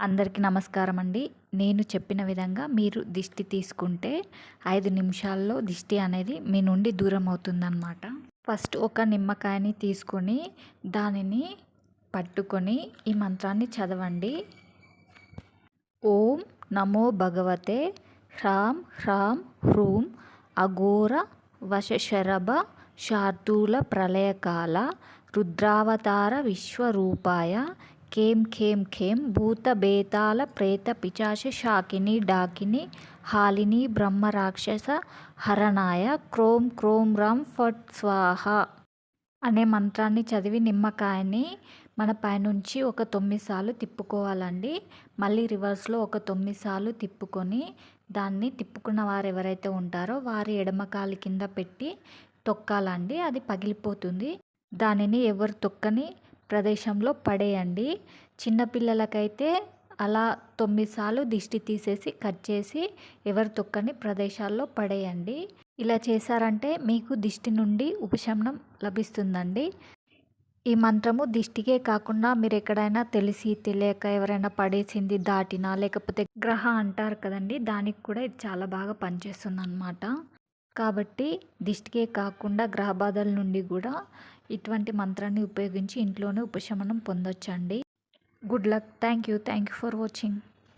అందరికీ నమస్కారం అండి. నేను చెప్పిన విధంగా మీరు దిష్టి తీసుకుంటే ఐదు నిమిషాల్లో దిష్టి అనేది మీ నుండి దూరం అవుతుందన్నమాట. ఫస్ట్ ఒక నిమ్మకాయని తీసుకొని దానిని పట్టుకొని ఈ మంత్రాన్ని చదవండి. ఓం నమో భగవతే హ్రాం హ్రాం హ్రూం అఘోర వశశరభ శార్దూల ప్రళయకాల రుద్రావతార విశ్వరూపాయ కేం ఖేం ఖేం భూత బేతాల ప్రేత పిచాశ శాకిని డాకిని హాలిని బ్రహ్మ రాక్షస హరణాయ క్రోం క్రోం రామ్ ఫట్ స్వాహ అనే మంత్రాన్ని చదివి నిమ్మకాయని మన పైనుంచి ఒక తొమ్మిది సార్లు తిప్పుకోవాలండి. మళ్ళీ రివర్స్లో ఒక తొమ్మిది సార్లు తిప్పుకొని దాన్ని తిప్పుకున్న వారు ఎవరైతే ఉంటారో వారి ఎడమకాలి కింద పెట్టి తొక్కాలండి. అది పగిలిపోతుంది. దానిని ఎవరు తొక్కని ప్రదేశంలో పడేయండి. చిన్నపిల్లలకైతే అలా తొమ్మిది సార్లు దిష్టి తీసేసి కట్ చేసి ఎవరి తొక్కని ప్రదేశాల్లో పడేయండి. ఇలా చేశారంటే మీకు దిష్టి నుండి ఉపశమనం లభిస్తుందండి. ఈ మంత్రము దిష్టికే కాకుండా మీరు ఎక్కడైనా తెలిసి తెలియక ఎవరైనా పడేసింది దాటినా లేకపోతే గ్రహ అంటారు కదండి దానికి కూడా ఇది చాలా బాగా పనిచేస్తుంది అనమాట కాబట్టి దిష్టికే కాకుండా గ్రహబాధల నుండి కూడా ఇటువంటి మంత్రాన్ని ఉపయోగించి ఇంట్లోనే ఉపశమనం పొందొచ్చండి. Good luck thank you thank you for watching